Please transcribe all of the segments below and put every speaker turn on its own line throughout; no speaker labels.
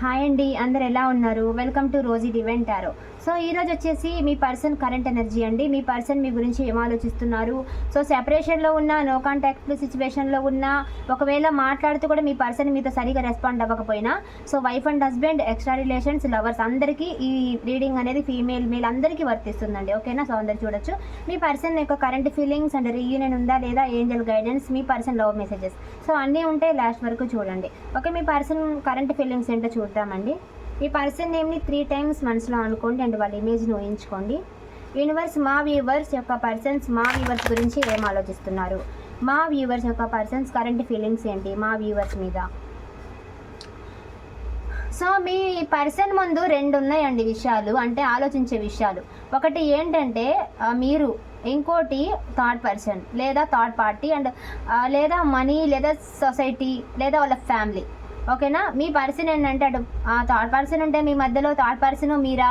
Hi అండి అందరు ఎలా ఉన్నారు? వెల్కమ్ టు రోజీ డివెంటారో సో ఈరోజు వచ్చేసి మీ పర్సన్ కరెంట్ ఎనర్జీ అండి. మీ పర్సన్ మీ గురించి ఏం ఆలోచిస్తున్నారు? సో సెపరేషన్లో ఉన్న నో కాంటాక్ట్ సిచ్యువేషన్లో ఉన్న ఒకవేళ మాట్లాడుతూ కూడా మీ పర్సన్ మీతో సరిగా రెస్పాండ్ అవ్వకపోయినా so wife and husband extra relations lovers అందరికీ ఈ రీడింగ్ అనేది ఫీమేల్ మేల్ అందరికీ వర్తిస్తుందండి. ఓకేనా సో అందరు చూడొచ్చు. మీ పర్సన్ యొక్క కరెంట్ ఫీలింగ్స్ అండ్ రీయూనియన్ ఉందా లేదా? ఏంజల్ గైడెన్స్ మీ పర్సన్ లవ్ మెసేజెస్ సో అన్నీ ఉంటే లాస్ట్ వరకు చూడండి. ఓకే మీ పర్సన్ కరెంట్ ఫీలింగ్స్ ఏంటో చూద్దామండి. ఈ పర్సన్ నేమ్ని త్రీ టైమ్స్ మనసులో అనుకోండి అండ్ వాళ్ళ ఇమేజ్ని ఊహించుకోండి. యూనివర్స్ మా వ్యూవర్స్ యొక్క పర్సన్స్ మా వ్యూవర్స్ గురించి ఏం ఆలోచిస్తున్నారు? మా వ్యూవర్స్ యొక్క పర్సన్స్ కరెంట్ ఫీలింగ్స్ ఏంటి? మా వ్యూవర్స్ మీద. సో మీ పర్సన్ ముందు రెండు ఉన్నాయండి విషయాలు అంటే ఆలోచించే విషయాలు. ఒకటి ఏంటంటే మీరు ఇంకోటి థర్డ్ పర్సన్ లేదా థర్డ్ పార్టీ అండ్ లేదా మనీ లేదా సొసైటీ లేదా వాళ్ళ ఫ్యామిలీ ఓకేనా? మీ పర్సన్ ఏంటంటే అటు థర్డ్ పర్సన్ ఉంటే మీ మధ్యలో థర్డ్ పర్సన్ మీరా?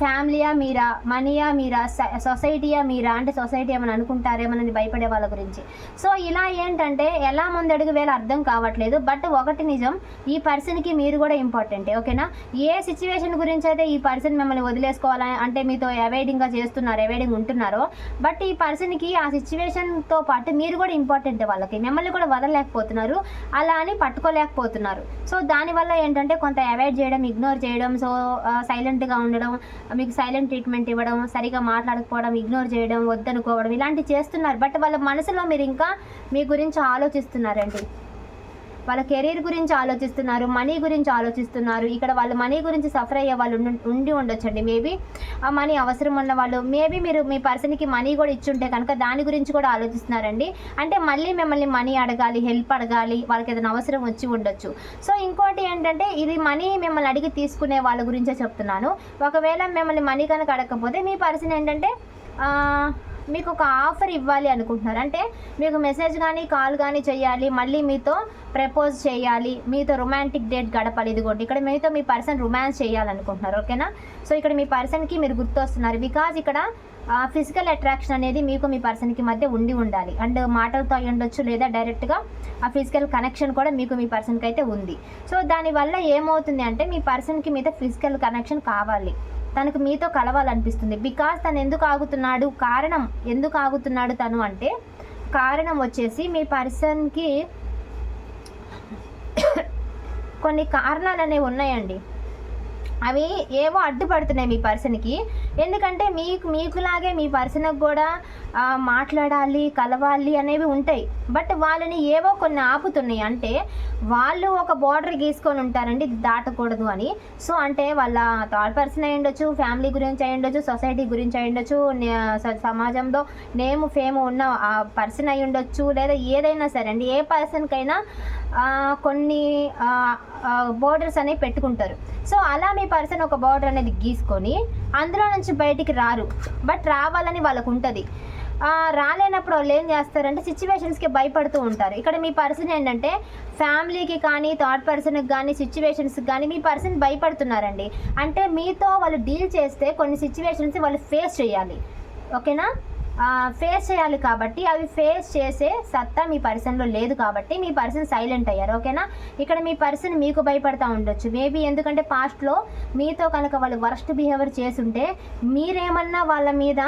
ఫ్యామిలీయా మీరా మనీయా మీరా సొసైటీయా మీరా అంటే సొసైటీ ఏమని అనుకుంటారేమోనని భయపడే వాళ్ళ గురించి. సో ఇలా ఏంటంటే ఎలా ముందడుగు వేళ అర్థం కావట్లేదు బట్ ఒకటి నిజం ఈ పర్సన్కి మీరు కూడా ఇంపార్టెంటే ఓకేనా? ఏ సిచ్యువేషన్ గురించి అయితే ఈ పర్సన్ మిమ్మల్ని వదిలేసుకోవాలని అంటే మీతో అవాయిడింగ్గా చేస్తున్నారు అవాయిడింగ్ ఉంటున్నారో బట్ ఈ పర్సన్కి ఆ సిచ్యువేషన్తో పాటు మీరు కూడా ఇంపార్టెంట్ వాళ్ళకి. మిమ్మల్ని కూడా వదలలేకపోతున్నారు అలా అని పట్టుకోలేకపోతున్నారు. సో దానివల్ల ఏంటంటే కొంత అవాయిడ్ చేయడం ఇగ్నోర్ చేయడం సో సైలెంట్గా ఉండడం మీకు సైలెంట్ ట్రీట్మెంట్ ఇవ్వడం సరిగా మాట్లాడకపోవడం ఇగ్నోర్ చేయడం వద్దనుకోవడం ఇలాంటివి చేస్తున్నారు. బట్ వాళ్ళ మనసులో మీరు ఇంకా మీ గురించి ఆలోచిస్తున్నారండి. వాళ్ళ కెరీర్ గురించి ఆలోచిస్తున్నారు మనీ గురించి ఆలోచిస్తున్నారు. ఇక్కడ వాళ్ళు మనీ గురించి సఫర్ అయ్యే వాళ్ళు ఉండి- ఉండొచ్చండి. మేబీ ఆ మనీ అవసరం ఉన్న వాళ్ళు మేబీ మీరు మీ పర్సన్కి మనీ కూడా ఇచ్చుంటే కనుక దాని గురించి కూడా ఆలోచిస్తున్నారండి. అంటే మళ్ళీ మిమ్మల్ని మనీ అడగాలి హెల్ప్ అడగాలి వాళ్ళకి ఏదైనా అవసరం వచ్చి ఉండొచ్చు. సో ఇంకోటి ఏంటంటే ఇది మనీ మిమ్మల్ని అడిగి తీసుకునే వాళ్ళ గురించే చెప్తున్నాను. ఒకవేళ మిమ్మల్ని మనీ కనుక అడగకపోతే మీ పర్సన్ ఏంటంటే మీకు ఒక ఆఫర్ ఇవ్వాలి అనుకుంటున్నారు. అంటే మీకు మెసేజ్ కానీ కాల్ కానీ చేయాలి మళ్ళీ మీతో ప్రపోజ్ చేయాలి మీతో రొమాంటిక్ డేట్ గడపాలి. ఇదిగోండి ఇక్కడ మీతో మీ పర్సన్ రొమాన్స్ చేయాలనుకుంటున్నారు ఓకేనా? సో ఇక్కడ మీ పర్సన్కి మీరు గుర్తొస్తున్నారు. బికాజ్ ఇక్కడ ఫిజికల్ అట్రాక్షన్ అనేది మీకు మీ పర్సన్కి మధ్య ఉండి ఉండాలి. అండ్ మాటలతో అయి ఉండొచ్చు లేదా డైరెక్ట్గా ఆ ఫిజికల్ కనెక్షన్ కూడా మీకు మీ పర్సన్కి అయితే ఉంది. సో దానివల్ల ఏమవుతుంది అంటే మీ పర్సన్కి మీద ఫిజికల్ కనెక్షన్ కావాలి. తనకు మీతో కలవాలనిపిస్తుంది. బికాస్ తను ఎందుకు ఆగుతున్నాడు? కారణం ఎందుకు ఆగుతున్నాడు తను? అంటే కారణం వచ్చేసి మీ పర్సన్కి కొన్ని కారణాలు అనేవి ఉన్నాయండి. అవి ఏవో అడ్డుపడుతున్నాయి మీ పర్సన్కి. ఎందుకంటే మీకు మీకులాగే మీ పర్సన్కి కూడా మాట్లాడాలి కలవాలి అనేవి ఉంటాయి. బట్ వాళ్ళని ఏవో కొన్ని ఆపుతున్నాయి. అంటే వాళ్ళు ఒక బార్డర్ గీసుకొని ఉంటారండి దాటకూడదు అని. సో అంటే వాళ్ళ థర్డ్ పర్సన్ అయి ఉండొచ్చు ఫ్యామిలీ గురించి అయి ఉండొచ్చు సొసైటీ గురించి అయి ఉండొచ్చు సమాజంలో నేమ్ ఫేమ్ ఉన్న ఆ పర్సన్ అయి ఉండొచ్చు లేదా ఏదైనా సరే అండి. ఏ పర్సన్కైనా కొన్ని బోర్డర్స్ అనేవి పెట్టుకుంటారు. సో అలా మీ పర్సన్ ఒక బార్డర్ అనేది గీసుకొని అందులో నుంచి బయటికి రారు. బట్ రావాలని వాళ్ళకు ఉంటుంది రాలేనప్పుడు వాళ్ళు ఏం చేస్తారంటే సిచ్యువేషన్స్కి భయపడుతూ ఉంటారు. ఇక్కడ మీ పర్సన్ ఏంటంటే ఫ్యామిలీకి కానీ థర్డ్ పర్సన్కి కానీ సిచ్యువేషన్స్కి కానీ మీ పర్సన్ భయపడుతున్నారండి. అంటే మీతో వాళ్ళు డీల్ చేస్తే కొన్ని సిచ్యువేషన్స్ వాళ్ళు ఫేస్ చేయాలి. ఓకేనా? ఫేస్ చేయాలి కాబట్టి అవి ఫేస్ చేసే సత్తా మీ పర్సన్లో లేదు కాబట్టి మీ పర్సన్ సైలెంట్ అయ్యారు ఓకేనా ఇక్కడ మీ పర్సన్ మీకు భయపడతా ఉండొచ్చు. మేబీ ఎందుకంటే పాస్ట్లో మీతో కనుక వాళ్ళు వరస్ట్ బిహేవియర్ చేస్తుంటే మీరేమన్నా వాళ్ళ మీద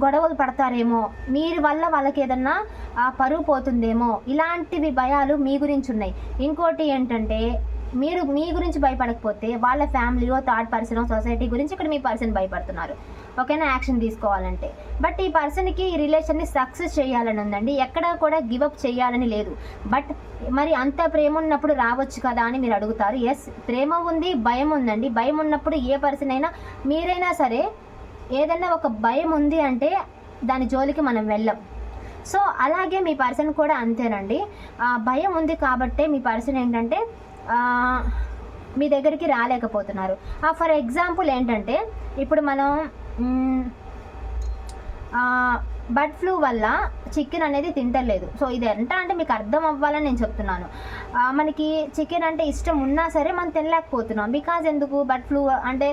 గొడవలు పడతారేమో మీరు వల్ల వాళ్ళకి ఏదన్నా ఆ, పరువు పోతుందేమో ఇలాంటివి భయాలు మీ గురించి ఉన్నాయి. ఇంకోటి ఏంటంటే మీరు మీ గురించి భయపడకపోతే వాళ్ళ ఫ్యామిలీయో థర్డ్ పర్సన్ సొసైటీ గురించి ఇక్కడ మీ పర్సన్ భయపడుతున్నారు. ఓకేనా యాక్షన్ తీసుకోవాలంటే. బట్ ఈ పర్సన్కి ఈ రిలేషన్ని సక్సెస్ చేయాలని ఉందండి. ఎక్కడ కూడా గివప్ చేయాలని లేదు. బట్ మరి అంత ప్రేమ ఉన్నప్పుడు రావచ్చు కదా అని మీరు అడుగుతారు. ఎస్ ప్రేమ ఉంది భయం ఉందండి. భయం ఉన్నప్పుడు ఏ పర్సన్ అయినా మీరైనా సరే ఏదైనా ఒక భయం ఉంది అంటే దాని జోలికి మనం వెళ్ళం. సో అలాగే మీ పర్సన్ కూడా అంతేనండి. ఆ భయం ఉంది కాబట్టే మీ పర్సన్ ఏంటంటే మీ దగ్గరికి రాలేకపోతున్నారు. ఫర్ ఎగ్జాంపుల్ ఏంటంటే ఇప్పుడు మనం బర్డ్ ఫ్లూ వల్ల చికెన్ అనేది తింటలేదు. సో ఇది ఎంత అంటే మీకు అర్థం అవ్వాలని నేను చెప్తున్నాను. మనకి చికెన్ అంటే ఇష్టం ఉన్నా సరే మనం తినలేకపోతున్నాం. బికాజ్ ఎందుకు? బర్డ్ ఫ్లూ అంటే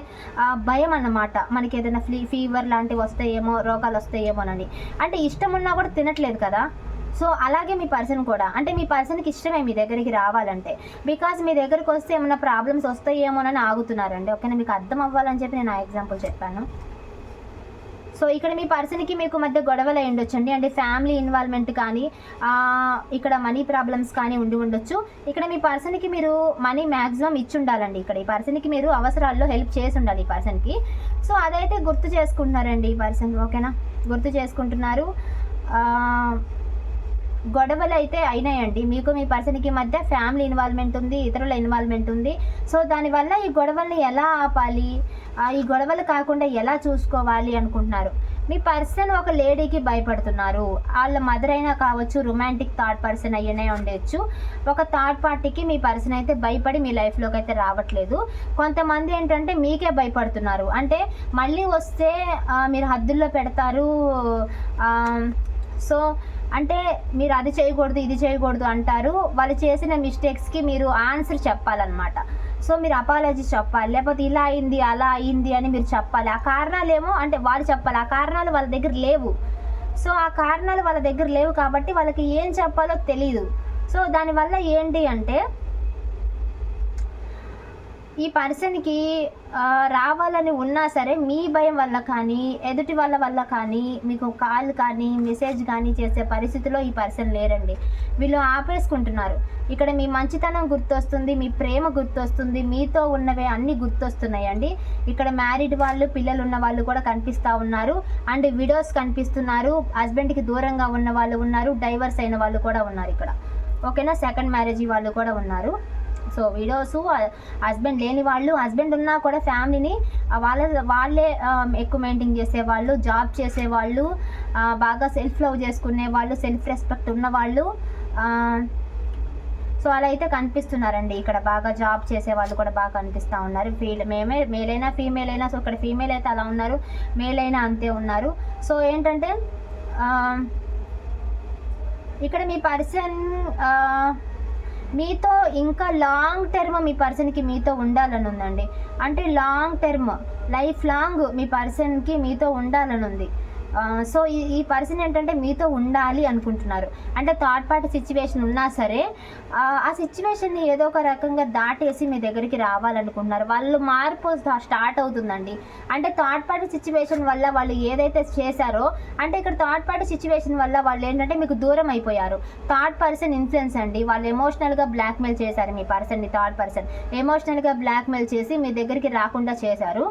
భయం అన్నమాట. మనకి ఏదైనా ఫ్లీ ఫీవర్ లాంటివి వస్తాయేమో రోగాలు వస్తాయేమోనని అంటే ఇష్టం ఉన్నా కూడా తినట్లేదు కదా. సో అలాగే మీ పర్సన్ కూడా. అంటే మీ పర్సన్కి ఇష్టమే మీ దగ్గరికి రావాలంటే. బికాజ్ మీ దగ్గరికి వస్తే ఏమైనా ప్రాబ్లమ్స్ వస్తాయేమోనని ఆగుతున్నారండి. ఓకేనా? మీకు అర్థం అవ్వాలని చెప్పి నేను ఆ ఎగ్జాంపుల్ చెప్పాను. సో ఇక్కడ మీ పర్సన్కి మీకు మధ్య గొడవలు అయి ఉండొచ్చండి. అంటే ఫ్యామిలీ ఇన్వాల్వ్మెంట్ కానీ ఇక్కడ మనీ ప్రాబ్లమ్స్ కానీ ఉండి ఉండొచ్చు. ఇక్కడ మీ పర్సన్కి మీరు మనీ మ్యాక్సిమం ఇచ్చి ఉండాలండి ఇక్కడ. ఈ పర్సన్కి మీరు అవసరాల్లో హెల్ప్ చేసి ఉండాలి ఈ పర్సన్కి. సో అదైతే గుర్తు చేసుకుంటున్నారండి ఈ పర్సన్. ఓకేనా? గుర్తు చేసుకుంటున్నారు. గొడవలు అయితే అయినాయండి. మీకు మీ పర్సన్కి మధ్య ఫ్యామిలీ ఇన్వాల్వ్మెంట్ ఉంది ఇతరుల ఇన్వాల్వ్మెంట్ ఉంది. సో దానివల్ల ఈ గొడవల్ని ఎలా ఆపాలి? ఈ గొడవలు కాకుండా ఎలా చూసుకోవాలి అనుకుంటున్నారు? మీ పర్సన్ ఒక లేడీకి భయపడుతున్నారు. వాళ్ళ మదర్ అయినా కావచ్చు రొమాంటిక్ థర్డ్ పర్సన్ అయ్యనే ఉండొచ్చు. ఒక థర్డ్ పార్టీకి మీ పర్సన్ అయితే భయపడి మీ లైఫ్లోకి అయితే రావట్లేదు. కొంతమంది ఏంటంటే మీకే భయపడుతున్నారు. అంటే మళ్ళీ వస్తే మీరు హద్దుల్లో పెడతారు. సో అంటే మీరు అది చేయకూడదు ఇది చేయకూడదు అంటారు. వాళ్ళు చేసిన మిస్టేక్స్కి మీరు ఆన్సర్ చెప్పాలన్నమాట. సో మీరు అపాలజీ చెప్పాలి. లేకపోతే ఇలా అయింది అలా అయింది అని మీరు చెప్పాలి. ఆ కారణాలు ఏమో అంటే వాళ్ళు చెప్పాలి. ఆ కారణాలు వాళ్ళ దగ్గర లేవు. సో ఆ కారణాలు వాళ్ళ దగ్గర లేవు కాబట్టి వాళ్ళకి ఏం చెప్పాలో తెలియదు సో దానివల్ల ఏంటి అంటే ఈ పర్సన్కి రావాలని ఉన్నా సరే మీ భయం వల్ల కానీ ఎదుటి వాళ్ళ వల్ల కానీ మీకు కాల్ కానీ మెసేజ్ కానీ చేసే పరిస్థితిలో ఈ పర్సన్ లేరండి. వీళ్ళు ఆపేసుకుంటున్నారు. ఇక్కడ మీ మంచితనం గుర్తొస్తుంది మీ ప్రేమ గుర్తొస్తుంది మీతో ఉన్నవే అన్నీ గుర్తొస్తున్నాయండి. ఇక్కడ మ్యారీడ్ వాళ్ళు పిల్లలు ఉన్న వాళ్ళు కూడా కనిపిస్తూ ఉన్నారు. అండ్ విడోస్ కనిపిస్తున్నారు. హస్బెండ్కి దూరంగా ఉన్న వాళ్ళు ఉన్నారు. డైవర్స్ అయిన వాళ్ళు కూడా ఉన్నారు ఇక్కడ. ఓకేనా? సెకండ్ మ్యారేజ్ వాళ్ళు కూడా ఉన్నారు. సో విడోస్ హస్బెండ్ లేని వాళ్ళు హస్బెండ్ ఉన్నా కూడా ఫ్యామిలీని వాళ్ళ వాళ్ళే ఎక్కువ మెయింటైన్ చేసేవాళ్ళు జాబ్ చేసేవాళ్ళు బాగా సెల్ఫ్ లవ్ చేసుకునే వాళ్ళు సెల్ఫ్ రెస్పెక్ట్ ఉన్నవాళ్ళు సో అలా అయితే కనిపిస్తున్నారండి. ఇక్కడ బాగా జాబ్ చేసే వాళ్ళు కూడా బాగా కనిపిస్తూ ఉన్నారు. ఫీల్ మేమే మేల్ అయినా ఫీమేల్ అయినా సో ఇక్కడ ఫీమేల్ అయితే అలా ఉన్నారు. మేల్ అయినా అంతే ఉన్నారు. సో ఏంటంటే ఇక్కడ మీ పర్సన్ మీతో ఇంకా లాంగ్ టర్మ్ మీ పర్సన్కి మీతో ఉండాలని ఉందండి అంటే లాంగ్ టర్మ్ లైఫ్ లాంగ్ మీ పర్సన్కి మీతో ఉండాలని ఉంది సో ఈ ఈ పర్సన్ ఏంటంటే మీతో ఉండాలి అనుకుంటున్నారు. అంటే థర్డ్ పార్టీ సిచ్యువేషన్ ఉన్నా సరే ఆ, సిచ్యువేషన్ని ఏదో ఒక రకంగా దాటేసి మీ దగ్గరికి రావాలనుకుంటున్నారు. వాళ్ళు మార్పు స్టార్ట్ అవుతుందండి. అంటే థర్డ్ పార్టీ సిచ్యువేషన్ వల్ల వాళ్ళు ఏదైతే చేశారో అంటే ఇక్కడ థర్డ్ పార్టీ సిచ్యువేషన్ వల్ల వాళ్ళు ఏంటంటే మీకు దూరం అయిపోయారు. థర్డ్ పర్సన్ ఇన్ఫ్లుయెన్స్ అండి. వాళ్ళు ఎమోషనల్గా బ్లాక్మెయిల్ చేశారు మీ పర్సన్ని థర్డ్ పర్సన్ ఎమోషనల్గా బ్లాక్మెయిల్ చేసి మీ దగ్గరికి రాకుండా చేశారు.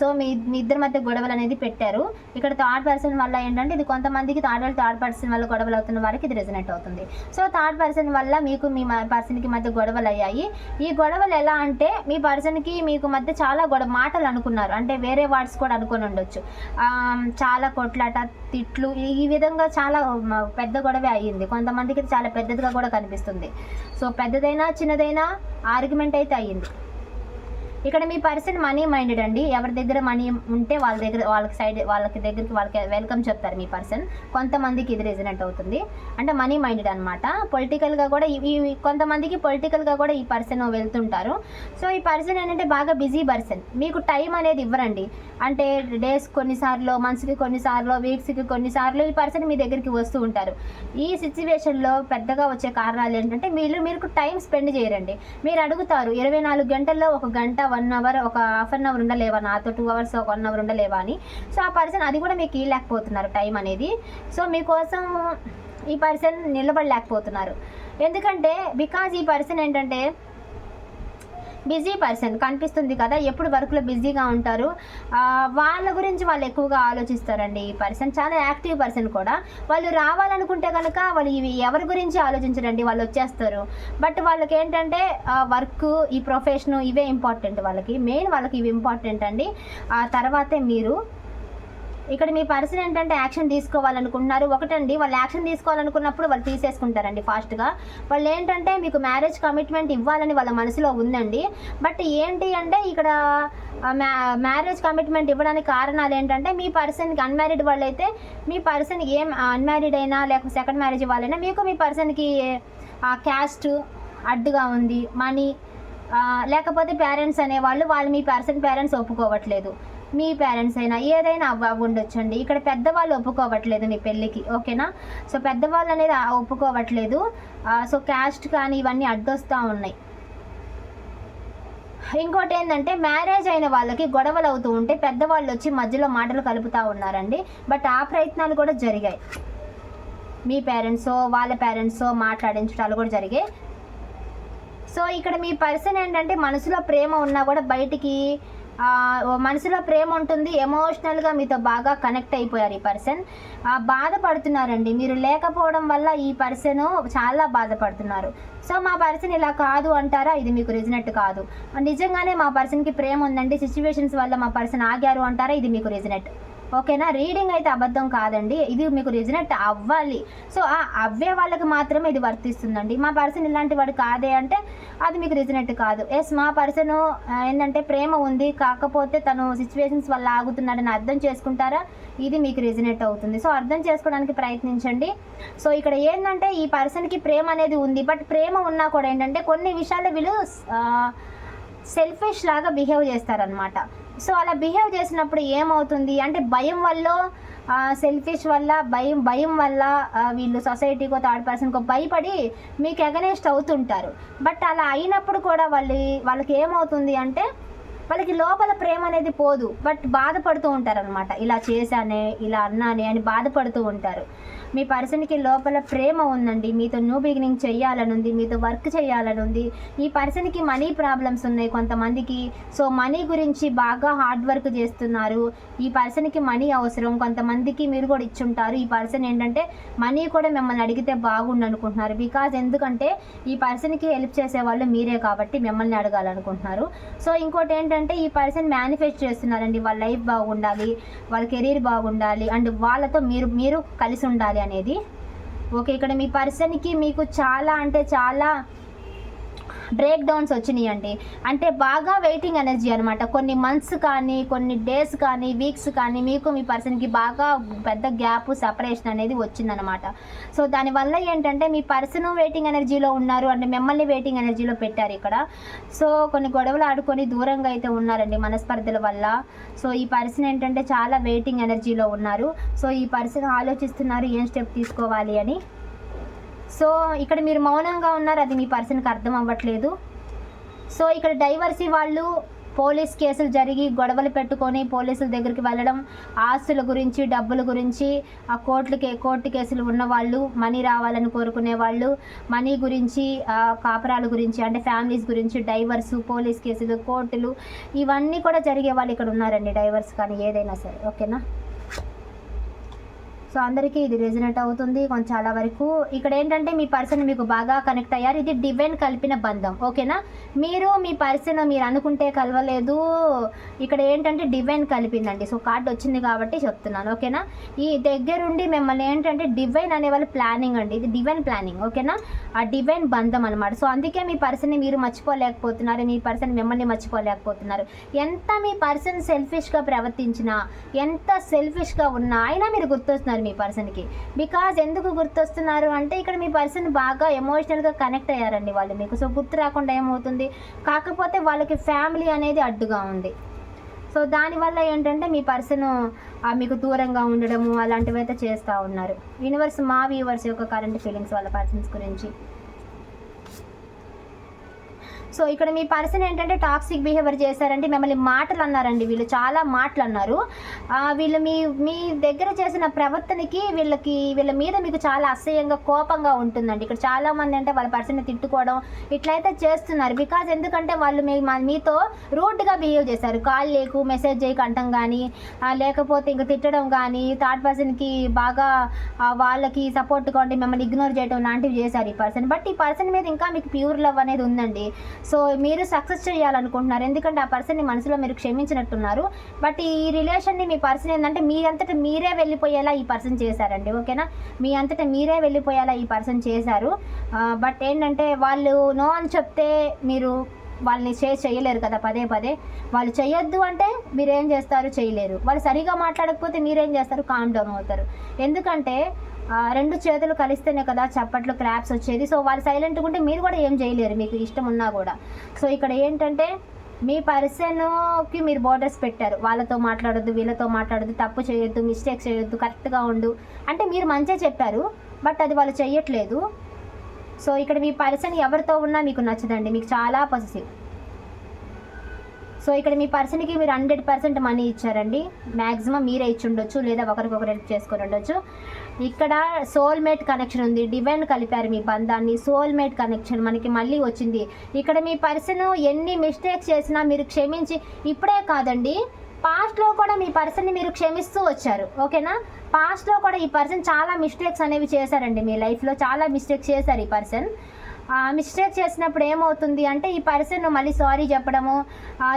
సో మీ మీ ఇద్దరి మధ్య గొడవలు అనేది పెట్టారు. ఇక్కడ థర్డ్ పర్సన్ వల్ల ఏంటంటే ఇది కొంతమందికి థర్డ్ థర్డ్ పర్సన్ వల్ల గొడవలు అవుతున్న వారికి ఇది రెజనేట్ అవుతుంది. సో థర్డ్ పర్సన్ వల్ల మీకు మీ పర్సన్కి మధ్య గొడవలు అయ్యాయి. ఈ గొడవలు ఎలా అంటే మీ పర్సన్కి మీకు మధ్య చాలా గొడవ మాటలు అనుకున్నారు. అంటే వేరే వర్డ్స్ కూడా అనుకొని ఉండొచ్చు. చాలా కొట్లాట తిట్లు ఈ- విధంగా చాలా పెద్ద గొడవే అయ్యింది. కొంతమందికి చాలా పెద్దదిగా కూడా కనిపిస్తుంది. సో పెద్దదైనా చిన్నదైనా ఆర్గ్యుమెంట్ అయితే అయ్యింది. ఇక్కడ మీ పర్సన్ మనీ మైండెడ్ అండి. ఎవరి దగ్గర మనీ ఉంటే వాళ్ళ దగ్గర వాళ్ళకి సైడ్ వాళ్ళకి దగ్గరికి వాళ్ళకి వెల్కమ్ చెప్తారు మీ పర్సన్. కొంతమందికి ఇది రెసిడెంట్ అవుతుంది. అంటే మనీ మైండెడ్ అనమాట పొలిటికల్గా కూడా ఈ ఈ- కొంతమందికి పొలిటికల్గా కూడా ఈ పర్సన్ వెళ్తుంటారు. సో ఈ పర్సన్ ఏంటంటే బాగా బిజీ పర్సన్. మీకు టైం అనేది ఇవ్వరండి. అంటే డేస్ కొన్నిసార్లు మంత్స్కి కొన్నిసార్లు వీక్స్కి కొన్నిసార్లు ఈ పర్సన్ మీ దగ్గరికి వస్తూ ఉంటారు. ఈ సిచ్యువేషన్లో పెద్దగా వచ్చే కారణాలు ఏంటంటే మీరు మీరు టైం స్పెండ్ చేయరండి. మీరు అడుగుతారు ఇరవై నాలుగు గంటల్లో ఒక గంట వన్ అవర్ ఒక హాఫ్ అన్ అవర్ ఉండలేవా? నాతో టూ అవర్స్ ఒక వన్ అవర్ ఉండలేవా అని. సో ఆ పర్సన్ అది కూడా మీకు ఇవ్వలేకపోతున్నారు టైం అనేది. సో మీకోసం ఈ పర్సన్ నిలబడలేకపోతున్నారు. ఎందుకంటే బికాజ్ ఈ పర్సన్ ఏంటంటే బిజీ పర్సన్ కనిపిస్తుంది కదా ఎప్పుడు వర్క్లో బిజీగా ఉంటారు. వాళ్ళ గురించి వాళ్ళు ఎక్కువగా ఆలోచిస్తారండి ఈ పర్సన్. చాలా యాక్టివ్ పర్సన్ కూడా. వాళ్ళు రావాలనుకుంటే కనుక వాళ్ళు ఇవి ఎవరి గురించి ఆలోచించరండి వాళ్ళు వచ్చేస్తారు. బట్ వాళ్ళకి ఏంటంటే వర్క్ ఈ ప్రొఫెషను ఇవే ఇంపార్టెంట్ వాళ్ళకి. మెయిన్ వాళ్ళకి ఇవి ఇంపార్టెంట్ అండి. ఆ తర్వాతే మీరు. ఇక్కడ మీ పర్సన్ ఏంటంటే యాక్షన్ తీసుకోవాలనుకుంటున్నారు. ఒకటండి వాళ్ళు యాక్షన్ తీసుకోవాలనుకున్నప్పుడు వాళ్ళు తీసేసుకుంటారండి ఫాస్ట్గా వాళ్ళు ఏంటంటే మీకు మ్యారేజ్ కమిట్మెంట్ ఇవ్వాలని వాళ్ళ మనసులో ఉందండి. బట్ ఏంటి అంటే ఇక్కడ మ్యారేజ్ కమిట్మెంట్ ఇవ్వడానికి కారణాలు ఏంటంటే మీ పర్సన్కి అన్మ్యారీడ్ వాళ్ళైతే మీ పర్సన్ ఏం అన్మ్యారీడ్ అయినా లేకపోతే సెకండ్ మ్యారేజ్ వాళ్ళైనా మీకు మీ పర్సన్కి క్యాస్ట్ అడ్డుగా ఉంది మనీ లేకపోతే పేరెంట్స్ అనేవాళ్ళు వాళ్ళు మీ పర్సన్ పేరెంట్స్ ఒప్పుకోవట్లేదు. మీ పేరెంట్స్ అయినా ఏదైనా అవ్వ ఉండొచ్చండి ఇక్కడ పెద్దవాళ్ళు ఒప్పుకోవట్లేదు మీ పెళ్ళికి ఓకేనా? సో పెద్దవాళ్ళు అనేది ఒప్పుకోవట్లేదు. సో క్యాస్ట్ కానీ ఇవన్నీ అడ్డొస్తూ ఉన్నాయి. ఇంకోటి ఏంటంటే మ్యారేజ్ అయిన వాళ్ళకి గొడవలు అవుతూ ఉంటే పెద్దవాళ్ళు వచ్చి మధ్యలో మాటలు కలుపుతూ ఉన్నారండి. బట్ ఆ ప్రయత్నాలు కూడా జరిగాయి. మీ పేరెంట్సో వాళ్ళ పేరెంట్స్ మాట్లాడించడాలు కూడా జరిగాయి. సో ఇక్కడ మీ పర్సన్ ఏంటంటే మనసులో ప్రేమ ఉన్నా కూడా బయటికి మనసులో ప్రేమ ఉంటుంది ఎమోషనల్గా మీతో బాగా కనెక్ట్ అయిపోయారు ఈ పర్సన్ బాధపడుతున్నారండి. మీరు లేకపోవడం వల్ల ఈ పర్సన్ చాలా బాధపడుతున్నారు. సో మా పర్సన్ ఇలా కాదు అంటారా? ఇది మీకు రిజనెట్ కాదు. నిజంగానే మా పర్సన్కి ప్రేమ ఉందండి. సిచ్యువేషన్స్ వల్ల మా పర్సన్ ఆగారు అంటారా? ఇది మీకు రిజనెట్ ఓకేనా? రీడింగ్ అయితే అబద్ధం కాదండి. ఇది మీకు రిజనెట్ అవ్వాలి. సో ఆ అవ్వే వాళ్ళకి మాత్రమే ఇది వర్తిస్తుందండి. మా పర్సన్ ఇలాంటి వాడు కాదే అంటే అది మీకు రిజనెట్ కాదు. ఎస్ మా పర్సన్ ఏంటంటే ప్రేమ ఉంది. కాకపోతే తను సిచ్యువేషన్స్ వల్ల ఆగుతున్నాడని అర్థం చేసుకుంటారా? ఇది మీకు రిజనెట్ అవుతుంది. సో అర్థం చేసుకోవడానికి ప్రయత్నించండి. సో ఇక్కడ ఏంటంటే ఈ పర్సన్కి ప్రేమ అనేది ఉంది. బట్ ప్రేమ ఉన్నా కూడా ఏంటంటే కొన్ని విషయాలు వీళ్ళు సెల్ఫిష్ లాగా బిహేవ్ చేస్తారనమాట సో అలా బిహేవ్ చేసినప్పుడు ఏమవుతుంది? అంటే భయం వల్ల సెల్ఫిష్ వల్ల భయం భయం వల్ల వీళ్ళు సొసైటీకో థర్డ్ పర్సన్కో భయపడి మీకు ఎగనెస్ట్ అవుతుంటారు. బట్ అలా అయినప్పుడు కూడా వాళ్ళు వాళ్ళకి ఏమవుతుంది అంటే వాళ్ళకి లోపల ప్రేమ అనేది పోదు. బట్ బాధపడుతూ ఉంటారు అనమాట ఇలా చేశానే ఇలా అన్నానే అని బాధపడుతూ ఉంటారు. మీ పర్సన్కి లోపల ప్రేమ ఉందండి. మీతో న్యూ బిగినింగ్ చేయాలని ఉంది మీతో వర్క్ చేయాలని ఉంది ఈ పర్సన్కి మనీ ప్రాబ్లమ్స్ ఉన్నాయి కొంతమందికి. సో మనీ గురించి బాగా హార్డ్ వర్క్ చేస్తున్నారు. ఈ పర్సన్కి మనీ అవసరం. కొంతమందికి మీరు కూడా ఇచ్చుంటారు. ఈ పర్సన్ ఏంటంటే మనీ కూడా మిమ్మల్ని అడిగితే బాగుండు అనుకుంటున్నారు బికాజ్ ఎందుకంటే ఈ పర్సన్కి హెల్ప్ చేసే వాళ్ళు మీరే కాబట్టి మిమ్మల్ని అడగాలనుకుంటున్నారు. సో ఇంకోటి ఏంటంటే ఈ పర్సన్ మేనిఫెస్ట్ చేస్తున్నారండి. వాళ్ళ లైఫ్ బాగుండాలి. వాళ్ళ కెరీర్ బాగుండాలి. అండ్ వాళ్ళతో మీరు మీరు కలిసి ఉండాలి. అనేది. ఓకే ఇక్కడ మీ పర్సన్కి మీకు చాలా అంటే చాలా బ్రేక్ డౌన్స్ వచ్చినాయండి. అంటే బాగా వెయిటింగ్ ఎనర్జీ అనమాట కొన్ని మంత్స్ కానీ కొన్ని డేస్ కానీ వీక్స్ కానీ మీకు మీ పర్సన్కి బాగా పెద్ద గ్యాప్ సపరేషన్ అనేది వచ్చిందనమాట సో దానివల్ల ఏంటంటే మీ పర్సన్ వెయిటింగ్ ఎనర్జీలో ఉన్నారు అంటే మిమ్మల్ని వెయిటింగ్ ఎనర్జీలో పెట్టారు ఇక్కడ. సో కొన్ని గొడవలు ఆడుకొని దూరంగా అయితే ఉన్నారండి మనస్పర్ధల వల్ల. సో ఈ పర్సన్ ఏంటంటే చాలా వెయిటింగ్ ఎనర్జీలో ఉన్నారు. సో ఈ పర్సన్ ఆలోచిస్తున్నారు ఏం స్టెప్ తీసుకోవాలి అని. సో ఇక్కడ మీరు మౌనంగా ఉన్నారు అది మీ పర్సన్కి అర్థం అవ్వట్లేదు. సో ఇక్కడ డైవర్సీ వాళ్ళు పోలీస్ కేసులు జరిగి గొడవలు పెట్టుకొని పోలీసుల దగ్గరికి వెళ్ళడం ఆస్తుల గురించి డబ్బుల గురించి ఆ కోర్టులకి కోర్టు కేసులు ఉన్నవాళ్ళు మనీ రావాలని కోరుకునే వాళ్ళు మనీ గురించి కాపురాల గురించి అంటే ఫ్యామిలీస్ గురించి డైవర్స్ పోలీస్ కేసులు కోర్టులు ఇవన్నీ కూడా జరిగే వాళ్ళు ఇక్కడ ఉన్నారండి డైవర్స్ కానీ ఏదైనా సరే ఓకేనా? సో అందరికీ ఇది రెజినేట్ అవుతుంది కొంచెం చాలా వరకు. ఇక్కడ ఏంటంటే మీ పర్సన్ మీకు బాగా కనెక్ట్ అయ్యారు. ఇది డివైన్ కలిపిన బంధం. ఓకేనా మీరు మీ పర్సన్ మీరు అనుకుంటే కలవలేదు. ఇక్కడ ఏంటంటే డివైన్ కలిపిందండి. సో కార్డ్ వచ్చింది కాబట్టి చెప్తున్నాను. ఓకేనా ఈ దగ్గరుండి మిమ్మల్ని ఏంటంటే డివైన్ అనే వాళ్ళు ప్లానింగ్ అండి. ఇది డివైన్ ప్లానింగ్ ఓకేనా ఆ డివైన్ బంధం అనమాట సో అందుకే మీ పర్సన్ని మీరు మర్చిపోలేకపోతున్నారు. మీ పర్సన్ మిమ్మల్ని మర్చిపోలేకపోతున్నారు. ఎంత మీ పర్సన్ సెల్ఫిష్గా ప్రవర్తించినా ఎంత సెల్ఫిష్గా ఉన్నా అయినా మీరు గుర్తొస్తున్నారు. మీ పర్సన్కి. బికాజ్ ఎందుకు గుర్తొస్తున్నారు అంటే ఇక్కడ మీ పర్సన్ బాగా ఎమోషనల్గా కనెక్ట్ అయ్యారండి వాళ్ళు. మీకు సో గుర్తు రాకుండా ఏమవుతుంది? కాకపోతే వాళ్ళకి ఫ్యామిలీ అనేది అడ్డుగా ఉంది. సో దానివల్ల ఏంటంటే మీ పర్సన్ మీకు దూరంగా ఉండడము అలాంటివి అయితే చేస్తూ ఉన్నారు. యూనివర్స్ మా వ్యూవర్స్ యొక్క కరెంట్ ఫీలింగ్స్ వాళ్ళ పర్సన్స్ గురించి. సో ఇక్కడ మీ పర్సన్ ఏంటంటే టాక్సిక్ బిహేవియర్ చేశారంటే మిమ్మల్ని మాటలు అన్నారండి వీళ్ళు చాలా మాటలు అన్నారు. వీళ్ళు మీ మీ దగ్గర చేసిన ప్రవర్తనకి వీళ్ళకి వీళ్ళ మీద మీకు చాలా అసహ్యంగా కోపంగా ఉంటుందండి. ఇక్కడ చాలా మంది అంటే వాళ్ళ పర్సన్ని తిట్టుకోవడం ఇట్లయితే చేస్తున్నారు. బికాజ్ ఎందుకంటే వాళ్ళు మీ మీతో రూట్గా బిహేవ్ చేశారు. కాల్ లేకు మెసేజ్ చేయకు అంటాం కానీ లేకపోతే ఇంకా తిట్టడం కానీ థర్డ్ పర్సన్కి బాగా వాళ్ళకి సపోర్ట్గా ఉండి మిమ్మల్ని ఇగ్నోర్ చేయడం లాంటివి చేశారు ఈ పర్సన్. బట్ ఈ పర్సన్ మీద ఇంకా మీకు ప్యూర్ లవ్ అనేది ఉందండి. సో మీరు సక్సెస్ చేయాలనుకుంటున్నారు. ఎందుకంటే ఆ పర్సన్ని మనసులో మీరు క్షమించినట్టున్నారు. బట్ ఈ రిలేషన్ని మీ పర్సన్ ఏంటంటే మీ అంతటా మీరే వెళ్ళిపోయేలా ఈ పర్సన్ చేశారండి. ఓకేనా? మీ అంతటా మీరే వెళ్ళిపోయేలా ఈ పర్సన్ చేశారు. బట్ ఏంటంటే వాళ్ళు నో అని చెప్తే మీరు వాళ్ళని చే చేయలేరు కదా పదే పదే. వాళ్ళు చేయొద్దు అంటే మీరేం చేస్తారు? చేయలేరు. వాళ్ళు సరిగా మాట్లాడకపోతే మీరేం చేస్తారు? కామ్ డౌన్ అవుతారు. ఎందుకంటే రెండు చేతులు కలిస్తేనే కదా చప్పట్లు క్లాప్స్ వచ్చేది. సో వాళ్ళు సైలెంట్గా ఉంటే మీరు కూడా ఏం చేయలేరు మీకు ఇష్టం ఉన్నా కూడా. సో ఇక్కడ ఏంటంటే మీ పర్సన్కి మీరు బోర్డర్స్ పెట్టారు. వాళ్ళతో మాట్లాడొద్దు వీళ్ళతో మాట్లాడొద్దు తప్పు చేయొద్దు మిస్టేక్స్ చేయొద్దు కరెక్ట్గా ఉండు. అంటే మీరు మంచిగా చెప్పారు బట్ అది వాళ్ళు చెయ్యట్లేదు. సో ఇక్కడ మీ పర్సన్ ఎవరితో ఉన్నా మీకు నచ్చదండి. మీకు చాలా పాజిటివ్ సో ఇక్కడ మీ పర్సన్కి మీరు హండ్రెడ్ పర్సెంట్ మనీ ఇచ్చారండి. మ్యాక్సిమం మీరే ఇచ్చి ఉండొచ్చు లేదా ఒకరికొకరు హెల్ప్ చేసుకొని ఉండొచ్చు. ఇక్కడ సోల్మేట్ కనెక్షన్ ఉంది. డివైన్ కలిపారు మీ బంధాన్ని. సోల్మేట్ కనెక్షన్ మనకి మళ్ళీ వచ్చింది. ఇక్కడ మీ పర్సన్ ఎన్ని మిస్టేక్స్ చేసినా మీరు క్షమించి ఇప్పుడే కాదండి. పాస్ట్లో కూడా మీ పర్సన్ని మీరు క్షమిస్తూ వచ్చారు ఓకేనా? పాస్ట్లో కూడా ఈ పర్సన్ చాలా మిస్టేక్స్ అనేవి చేశారండి మీ లైఫ్లో చాలా మిస్టేక్స్ చేశారు ఈ పర్సన్ మిస్టేక్ చేసినప్పుడు ఏమవుతుంది అంటే ఈ పర్సన్ మళ్ళీ సారీ చెప్పడము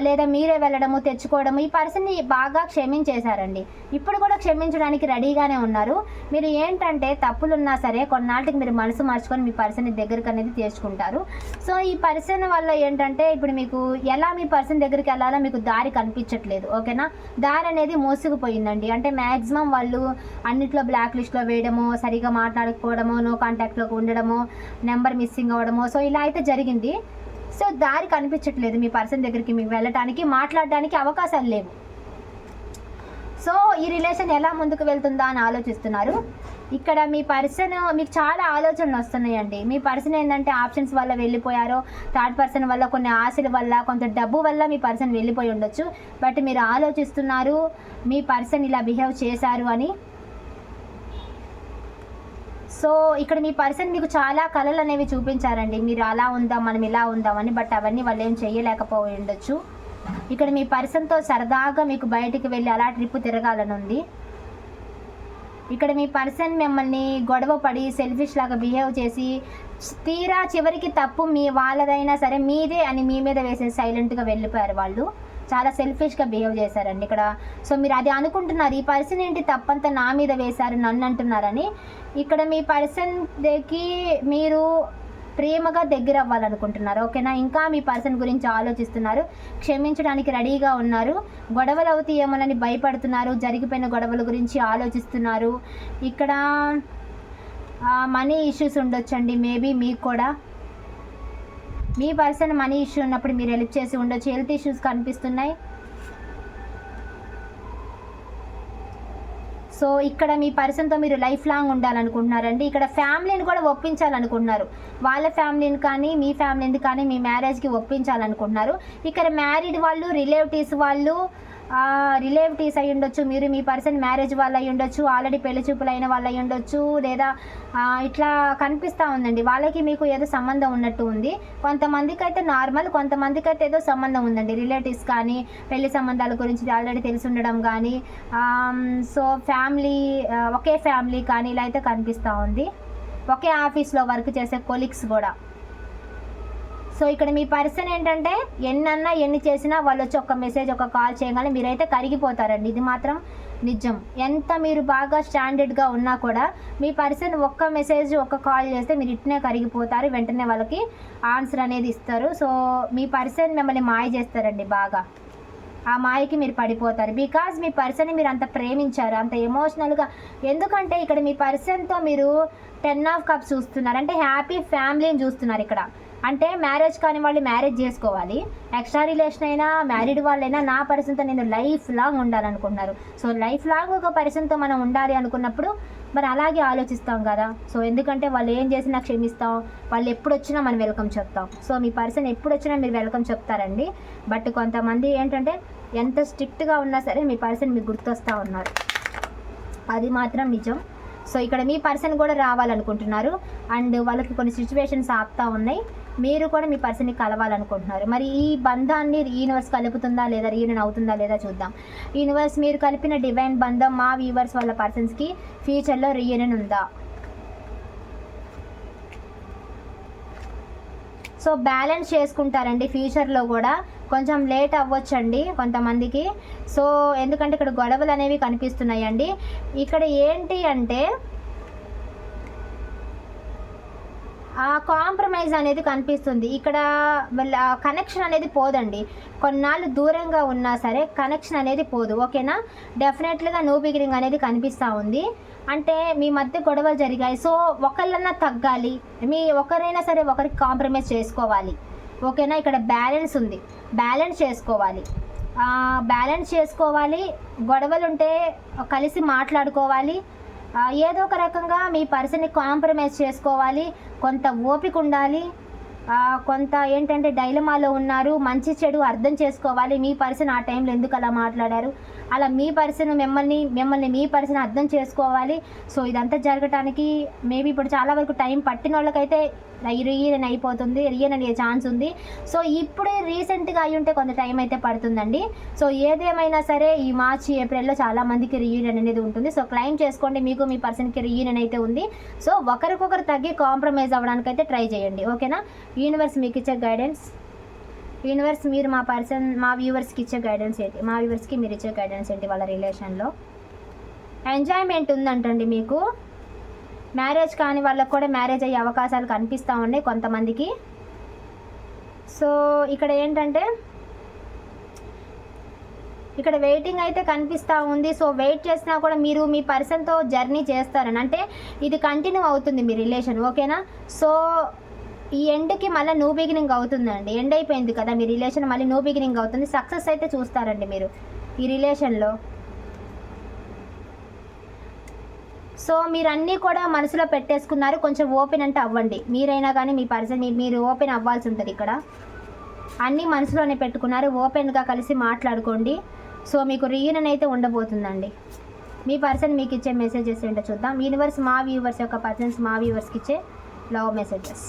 లేదా మీరే వెళ్ళడము తెచ్చుకోవడము ఈ పర్సన్ని బాగా క్షమించేశారండి. ఇప్పుడు కూడా క్షమించడానికి రెడీగానే ఉన్నారు. మీరు ఏంటంటే తప్పులున్నా సరే కొన్నాళ్ళకి మీరు మనసు మార్చుకొని మీ పర్సన్ దగ్గరికి అనేది తెచ్చుకుంటారు సో ఈ పర్సన్ వల్ల ఏంటంటే ఇప్పుడు మీకు ఎలా మీ పర్సన్ దగ్గరికి వెళ్ళాలో మీకు దారి కనిపించట్లేదు ఓకేనా? దారి అనేది మోసుకుపోయిందండి. అంటే మ్యాక్సిమం వాళ్ళు అన్నిట్లో బ్లాక్ లిస్ట్లో వేయడము సరిగా మాట్లాడకపోవడము నో కాంటాక్ట్లోకి ఉండడము నెంబర్ మిస్సింగ్ అవ్వడము సో ఇలా అయితే జరిగింది. సో దారి కనిపించట్లేదు మీ పర్సన్ దగ్గరికి. మీకు వెళ్ళటానికి మాట్లాడడానికి అవకాశాలు లేవు. సో ఈ రిలేషన్ ఎలా ముందుకు వెళ్తుందా అని ఆలోచిస్తున్నారు. ఇక్కడ మీ పర్సన్ మీకు చాలా ఆలోచనలు వస్తున్నాయండి. మీ పర్సన్ ఏంటంటే ఆప్షన్స్ వల్ల వెళ్ళిపోయారో థర్డ్ పర్సన్ వల్ల కొన్ని ఆశల వల్ల కొంత డబ్బు వల్ల మీ పర్సన్ వెళ్ళిపోయి ఉండొచ్చు. బట్ మీరు ఆలోచిస్తున్నారు మీ పర్సన్ ఇలా బిహేవ్ చేశారు అని. సో ఇక్కడ మీ పర్సన్ మీకు చాలా కళలు అనేవి చూపించారండి. మీరు అలా ఉందాం మనం ఇలా ఉందామని బట్ అవన్నీ వాళ్ళు ఏం చేయలేకపోయి ఉండొచ్చు. ఇక్కడ మీ పర్సన్తో సరదాగా మీకు బయటికి వెళ్ళి అలా ట్రిప్ తిరగాలని ఉంది. ఇక్కడ మీ పర్సన్ మిమ్మల్ని గొడవ పడి సెల్ఫిష్ లాగా బిహేవ్ చేసి తీరా చివరికి తప్పు మీ వాళ్ళదైనా సరే మీదే అని మీ మీద వేసే సైలెంట్గా వెళ్ళిపోయారు వాళ్ళు. చాలా సెల్ఫిష్గా బిహేవ్ చేశారండి ఇక్కడ. సో మీరు అది అనుకుంటున్నారు ఈ పర్సన్ ఏంటి తప్పంతా నా మీద వేశారు నన్ను అంటున్నారని. ఇక్కడ మీ పర్సన్కి మీరు ప్రేమగా దగ్గర అవ్వాలనుకుంటున్నారు ఓకేనా? ఇంకా మీ పర్సన్ గురించి ఆలోచిస్తున్నారు క్షమించడానికి రెడీగా ఉన్నారు గొడవలు అవుతాయేమోనని భయపడుతున్నారు జరిగిపోయిన గొడవల గురించి ఆలోచిస్తున్నారు. ఇక్కడ మనీ ఇష్యూస్ ఉండొచ్చండి మేబీ మీకు కూడా. మీ పర్సన్ మనీ ఇష్యూ ఉన్నప్పుడు మీరు హెల్ప్ చేసి ఉండొచ్చు. హెల్త్ ఇష్యూస్ కనిపిస్తున్నాయి. సో ఇక్కడ మీ పర్సన్తో మీరు లైఫ్ లాంగ్ ఉండాలనుకుంటున్నారండి. ఇక్కడ ఫ్యామిలీని కూడా ఒప్పించాలనుకుంటున్నారు. వాళ్ళ ఫ్యామిలీని కానీ మీ ఫ్యామిలీని కానీ మీ మ్యారేజ్కి ఒప్పించాలనుకుంటున్నారు. ఇక్కడ మ్యారీడ్ వాళ్ళు రిలేటివ్స్ వాళ్ళు రిలేటివ్స్ అయి ఉండొచ్చు మీరు మీ పర్సన్ మ్యారేజ్ వాళ్ళు అయి ఉండొచ్చు ఆల్రెడీ పెళ్ళి చూపులు అయిన వాళ్ళు అయి ఉండొచ్చు లేదా ఇట్లా కనిపిస్తూ ఉందండి. వాళ్ళకి మీకు ఏదో సంబంధం ఉన్నట్టు ఉంది. కొంతమందికి అయితే నార్మల్ కొంతమందికి అయితే ఏదో సంబంధం ఉందండి. రిలేటివ్స్ కానీ పెళ్ళి సంబంధాల గురించి ఆల్రెడీ తెలిసి ఉండడం కానీ సో ఫ్యామిలీ ఒకే ఫ్యామిలీ కానీ ఇలా అయితే కనిపిస్తూ ఉంది. ఒకే ఆఫీస్లో వర్క్ చేసే కొలీగ్స్ కూడా. సో ఇక్కడ మీ పర్సన్ ఏంటంటే ఎన్నన్నా ఎన్ని చేసినా వాళ్ళు వచ్చి ఒక మెసేజ్ ఒక కాల్ చేయగానే మీరైతే కరిగిపోతారండి. ఇది మాత్రం నిజం. ఎంత మీరు బాగా స్టాండర్డ్గా ఉన్నా కూడా మీ పర్సన్ ఒక్క మెసేజ్ ఒక్క కాల్ చేస్తే మీరు ఇట్నే కరిగిపోతారు. వెంటనే వాళ్ళకి ఆన్సర్ అనేది ఇస్తారు. సో మీ పర్సన్ మిమ్మల్ని మాయ చేస్తారండి బాగా. ఆ మాయకి మీరు పడిపోతారు. బికాజ్ మీ పర్సన్ని మీరు అంత ప్రేమించారు అంత ఎమోషనల్గా ఎందుకంటే ఇక్కడ మీ పర్సన్తో మీరు టెన్ ఆఫ్ కప్స్ చూస్తున్నారు. అంటే హ్యాపీ ఫ్యామిలీని చూస్తున్నారు ఇక్కడ. అంటే మ్యారేజ్ కాని వాళ్ళు మ్యారేజ్ చేసుకోవాలి. ఎక్స్ట్రా రిలేషన్ అయినా మ్యారీడ్ వాళ్ళైనా నా పర్సన్తో నేను లైఫ్ లాంగ్ ఉండాలనుకుంటున్నారు. సో లైఫ్ లాంగ్ ఒక పర్సన్తో మనం ఉండాలి అనుకున్నప్పుడు మరి అలాగే ఆలోచిస్తాం కదా. సో ఎందుకంటే వాళ్ళు ఏం చేసినా క్షమిస్తాం. వాళ్ళు ఎప్పుడు వచ్చినా మనం వెల్కమ్ చెప్తాం. సో మీ పర్సన్ ఎప్పుడు వచ్చినా మీరు వెల్కమ్ చెప్తారండి. బట్ కొంతమంది ఏంటంటే ఎంత స్ట్రిక్ట్గా ఉన్నా సరే మీ పర్సన్ మీకు గుర్తొస్తూ ఉన్నారు. అది మాత్రం నిజం. సో ఇక్కడ మీ పర్సన్ కూడా రావాలనుకుంటున్నారు. అండ్ వాళ్ళకి కొన్ని సిచ్యువేషన్స్ ఆపుతా ఉన్నాయి. మీరు కూడా మీ పర్సన్ని కలవాలనుకుంటున్నారు. మరి ఈ బంధాన్ని యూనివర్స్ కలుపుతుందా లేదా రీయూనియన్ అవుతుందా లేదా చూద్దాం. యూనివర్స్ మీరు కలిపిన డివైన్ బంధం మా వ్యూవర్స్ వాళ్ళ పర్సన్స్కి ఫ్యూచర్లో రీయూనియన్ ఉందా? సో బ్యాలెన్స్ చేసుకుంటారండి ఫ్యూచర్లో కూడా. కొంచెం లేట్ అవ్వచ్చండి కొంతమందికి. సో ఎందుకంటే ఇక్కడ గొడవలు అనేవి కనిపిస్తున్నాయండి. ఇక్కడ ఏంటి అంటే ఆ కాంప్రమైజ్ అనేది కనిపిస్తుంది. ఇక్కడ వాళ్ళ కనెక్షన్ అనేది పోదండి. కొన్నాళ్ళు దూరంగా ఉన్నా సరే కనెక్షన్ అనేది పోదు. ఓకేనా? డెఫినెట్లీగా నో బిగినింగ్ అనేది కనిపిస్తూ ఉంది. అంటే మీ మధ్య గొడవలు జరిగాయి. సో ఒకళ్ళన్నా తగ్గాలి. మీ ఒకరైనా సరే ఒకరికి కాంప్రమైజ్ చేసుకోవాలి. ఓకేనా? ఇక్కడ బ్యాలెన్స్ ఉంది. బ్యాలెన్స్ చేసుకోవాలి. బ్యాలెన్స్ చేసుకోవాలి. గొడవలు ఉంటే కలిసి మాట్లాడుకోవాలి. ఏదో ఒక రకంగా మీ పర్సన్ని కాంప్రమైజ్ చేసుకోవాలి కొంత ఓపిక ఉండాలి. కొంత ఏంటంటే డైలమాలో ఉన్నారు మంచి చెడు అర్థం చేసుకోవాలి మీ పర్సన్ ఆ టైంలో ఎందుకు అలా మాట్లాడారు? అలా మీ పర్సన్ మిమ్మల్ని మిమ్మల్ని మీ పర్సన్ అర్థం చేసుకోవాలి. సో ఇదంతా జరగటానికి మేబీ ఇప్పుడు చాలా వరకు టైం పట్టిన వాళ్ళకైతే రియన్ అయిపోతుంది రియన్ అనే ఛాన్స్ ఉంది. సో ఇప్పుడే రీసెంట్గా అయి ఉంటే కొంత టైం అయితే పడుతుందండి. సో ఏదేమైనా సరే ఈ మార్చి ఏప్రిల్లో చాలా మందికి రీయూనియన్ అనేది ఉంటుంది. సో క్లైమ్ చేసుకోండి మీకు మీ పర్సన్కి రీయూనియన్ అయితే ఉంది. సో ఒకరికొకరు తగ్గి కాంప్రమైజ్ అవ్వడానికి అయితే ట్రై చేయండి. ఓకేనా? యూనివర్స్ మీకు ఇచ్చే గైడెన్స్ యూనివర్స్ మీరు మా పర్సన్ మా వ్యూవర్స్కి ఇచ్చే గైడెన్స్ ఏంటి? మా వ్యూవర్స్కి మీరు ఇచ్చే గైడెన్స్ ఏంటి వాళ్ళ రిలేషన్లో ఎంజాయ్మెంట్ ఉందంటండి మీకు. మ్యారేజ్ కాని వాళ్ళకు కూడా మ్యారేజ్ అయ్యే అవకాశాలు కనిపిస్తూ ఉన్నాయి కొంతమందికి. సో ఇక్కడ ఏంటంటే ఇక్కడ వెయిటింగ్ అయితే కనిపిస్తూ ఉంది. సో వెయిట్ చేసినా కూడా మీరు మీ పర్సన్తో జర్నీ చేస్తారని. అంటే ఇది కంటిన్యూ అవుతుంది మీ రిలేషన్ ఓకేనా సో ఈ ఎండ్కి మళ్ళీ న్యూ బిగినింగ్ అవుతుందండి. ఎండ్ అయిపోయింది కదా మీ రిలేషన్ మళ్ళీ న్యూ బిగినింగ్ అవుతుంది. సక్సెస్ అయితే చూస్తారండి మీరు ఈ రిలేషన్లో సో మీరు అన్నీ కూడా మనసులో పెట్టేసుకున్నారు. కొంచెం ఓపెన్ అంటే అవ్వండి. మీరైనా కానీ మీ పర్సన్ మీరు ఓపెన్ అవ్వాల్సి ఉంటుంది ఇక్కడ. అన్నీ మనసులోనే పెట్టుకున్నారు. ఓపెన్గా కలిసి మాట్లాడుకోండి. సో మీకు రీయూనియన్ అయితే ఉండబోతుందండి. మీ పర్సన్ మీకు ఇచ్చే మెసేజెస్ ఏంటో చూద్దాం. యూనివర్స్ మా వ్యూవర్స్ యొక్క పర్సన్స్ మా వ్యూవర్స్కి ఇచ్చే love messages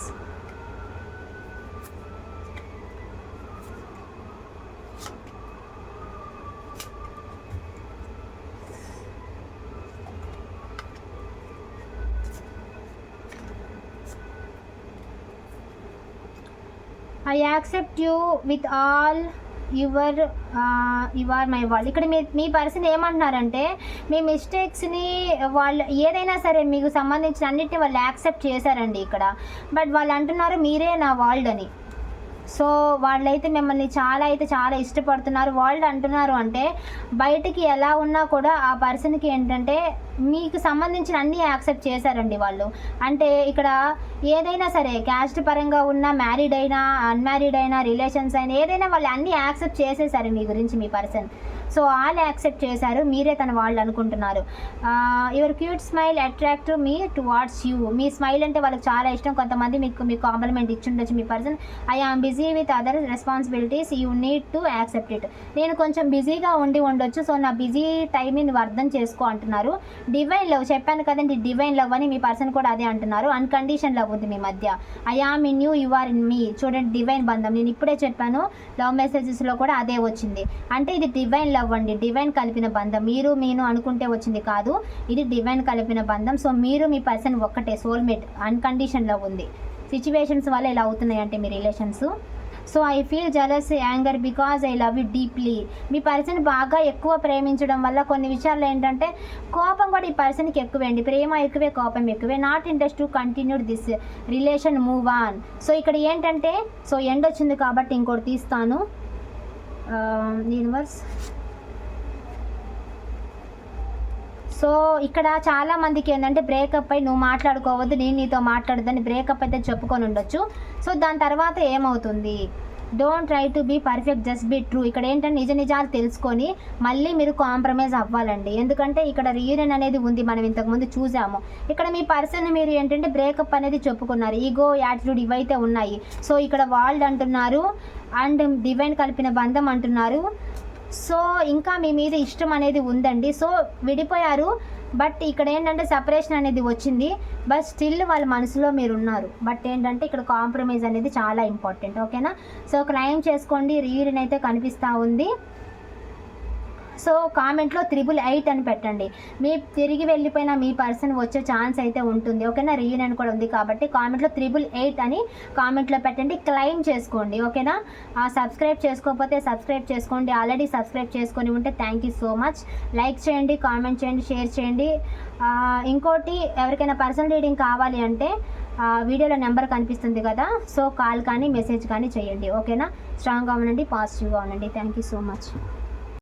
I accept you with all your you are my వాళ్ళు ఇక్కడ మీ మీ పర్సన్ ఏమంటున్నారంటే మీ మిస్టేక్స్ని వాళ్ళు ఏదైనా సరే మీకు సంబంధించిన అన్నిటిని వాళ్ళు యాక్సెప్ట్ చేశారండి ఇక్కడ. బట్ వాళ్ళు అంటున్నారు మీరే నా వరల్డ్ అని. సో వాళ్ళైతే మిమ్మల్ని చాలా అయితే చాలా ఇష్టపడుతున్నారు. వాళ్ళు అంటున్నారు అంటే బయటికి ఎలా ఉన్నా కూడా ఆ పర్సన్కి ఏంటంటే మీకు సంబంధించిన అన్నీ యాక్సెప్ట్ చేశారండి వాళ్ళు. అంటే ఇక్కడ ఏదైనా సరే క్యాస్ట్ పరంగా ఉన్న మ్యారీడ్ అయినా అన్మ్యారీడ్ అయినా రిలేషన్స్ అయినా ఏదైనా వాళ్ళు అన్నీ యాక్సెప్ట్ చేసేసారు మీ గురించి మీ పర్సన్. సో ఆల్ యాక్సెప్ట్ చేశారు మీరే తన వాళ్ళు అనుకుంటున్నారు. Your cute smile attract me towards you. Me smile అంటే వాళ్ళకి చాలా ఇష్టం. కొంతమంది మీకు మీకు కాంప్లిమెంట్ ఇచ్చుండొచ్చు మీ person. I am busy with other responsibilities. You need to accept it. నేను కొంచెం బిజీగా ఉండి ఉండొచ్చు సో నా బిజీ టైంని నువ్వు అర్థం చేసుకో అంటున్నారు. డివైన్ లవ్ చెప్పాను కదండి డివైన్ లవ్ అని మీ పర్సన్ కూడా అదే అంటున్నారు. అన్కండిషన్ లవ్ ఉంది మీ మధ్య. I am in you you are in me చూడండి డివైన్ బంధం. నేను ఇప్పుడే చెప్పాను లవ్ మెసేజెస్లో కూడా అదే వచ్చింది. అంటే ఇది డివైన్ లవ్ అండి. డివైన్ కలిపిన బంధం. మీరు నేను అనుకుంటే వచ్చింది కాదు. ఇది డివైన్ కలిపిన బంధం. సో మీరు మీ పర్సన్ ఒక్కటే సోల్మేట్ అన్కండిషన్ లవ్ ఉంది. సిచ్యువేషన్స్ వల్ల ఇలా అవుతున్నాయంటే మీ relations so I feel jealous anger because I love you deeply me person బాగా ఎక్కువ ప్రేమించడం వల్ల కొన్ని విషయాలు ఏంటంటే కోపం కూడా ఈ పర్సన్కి ఎక్కువేండి ప్రేమ ఎక్కువే కోపం ఎక్కువే. Not interest to continue this relation move on so ఇక్కడ ఏంటంటే సో ఎండ్ వచ్చింది కాబట్టి ఇంకోటి తీస్తాను. Uh, యూనివర్స్ సో ఇక్కడ చాలా మందికి ఏంటంటే బ్రేకప్ అయి నువ్వు మాట్లాడుకోవద్దు నేను నీతో మాట్లాడదని బ్రేకప్ అయితే చెప్పుకొని ఉండొచ్చు. సో దాని తర్వాత ఏమవుతుంది? Don't try to be perfect just be true ఇక్కడ ఏంటంటే నిజ నిజాలు తెలుసుకొని మళ్ళీ మీరు కాంప్రమైజ్ అవ్వాలండి. ఎందుకంటే ఇక్కడ రీయూనియన్ అనేది ఉంది మనం ఇంతకుముందు చూసాము. ఇక్కడ మీ పర్సన్ మీరు ఏంటంటే బ్రేకప్ అనేది చెప్పుకున్నారు. ఈగో యాటిట్యూడ్ ఇవైతే ఉన్నాయి. సో ఇక్కడ వాళ్ళు అంటున్నారు అండ్ డివైన్ కలిపిన బంధం అంటున్నారు. సో ఇంకా మీ మీద ఇష్టం అనేది ఉందండి. సో విడిపోయారు. బట్ ఇక్కడ ఏంటంటే సపరేషన్ అనేది వచ్చింది. బట్ స్టిల్ వాళ్ళ మనసులో మీరు ఉన్నారు. బట్ ఏంటంటే ఇక్కడ కాంప్రమైజ్ అనేది చాలా ఇంపార్టెంట్ ఓకేనా? సో క్లైమ్ చేసుకోండి. రీయూనియన్ అయితే కనిపిస్తూ ఉంది. సో కామెంట్లో త్రిబుల్ ఎయిట్ అని పెట్టండి. మీ తిరిగి వెళ్ళిపోయిన మీ పర్సన్ వచ్చే ఛాన్స్ అయితే ఉంటుంది. ఓకేనా? రీయూనియన్ కూడా ఉంది కాబట్టి కామెంట్లో త్రిబుల్ ఎయిట్ అని కామెంట్లో పెట్టండి. క్లైమ్ చేసుకోండి. ఓకేనా? సబ్స్క్రైబ్ చేసుకోకపోతే సబ్స్క్రైబ్ చేసుకోండి. ఆల్రెడీ సబ్స్క్రైబ్ చేసుకొని ఉంటే thank you so much. Like చేయండి కామెంట్ చేయండి షేర్ చేయండి. ఇంకోటి ఎవరికైనా పర్సనల్ రీడింగ్ కావాలి అంటే వీడియోలో నెంబర్ కనిపిస్తుంది కదా? సో కాల్ కానీ మెసేజ్ కానీ చేయండి. ఓకేనా? స్ట్రాంగ్గా ఉండండి పాజిటివ్గా ఉండండి. Thank you so much.